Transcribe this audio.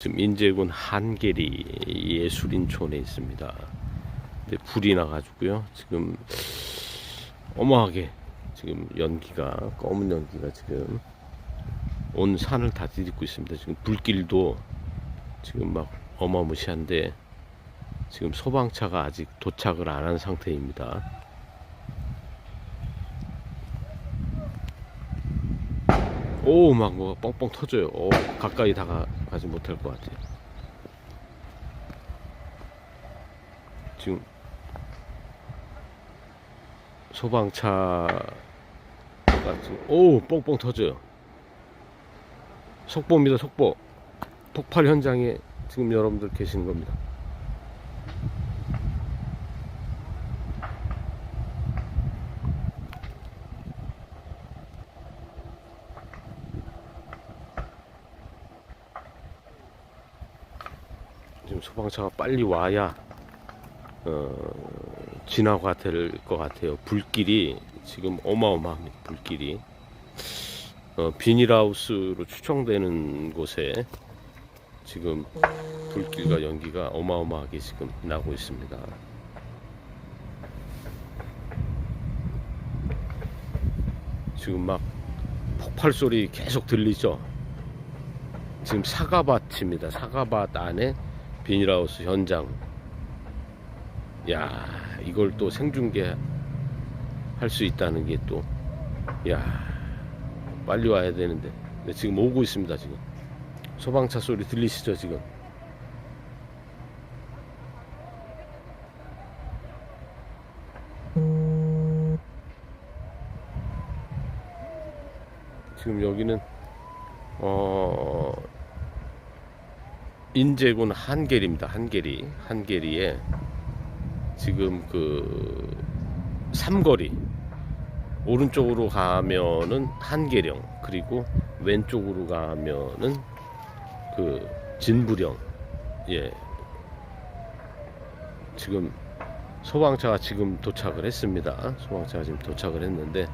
지금 인제군 한계리 예술인촌에 있습니다. 근데 불이 나가지고요. 지금 어마하게 지금 연기가 검은 연기가 지금 온 산을 다 뒤덮고 있습니다. 지금 불길도 지금 막 어마무시한데 지금 소방차가 아직 도착을 안 한 상태입니다. 오, 막 뭐가 뻥뻥 터져요. 오, 가까이 다가 가지 못할 것 같아요. 지금 소방차가 지금 오, 뻥뻥 터져요. 속보입니다, 속보. 폭발 현장에 지금 여러분들 계시는 겁니다. 소방차가 빨리 와야 어, 진화가 될 것 같아요. 불길이 지금 어마어마합니다. 불길이 어, 비닐하우스로 추정되는 곳에 지금 불길과 연기가 어마어마하게 지금 나고 있습니다. 지금 막 폭발 소리 계속 들리죠? 지금 사과밭입니다. 사과밭 안에 비닐하우스 현장. 야, 이걸 또 생중계 할 수 있다는 게 또, 야, 빨리 와야 되는데. 근데 지금 오고 있습니다, 지금. 소방차 소리 들리시죠, 지금? 지금 여기는, 어, 인제군 한계리입니다. 한계리. 한계리에 지금 그 삼거리 오른쪽으로 가면은 한계령 그리고 왼쪽으로 가면은 그 진부령 예 지금 소방차가 지금 도착을 했습니다 소방차가 지금 도착을 했는데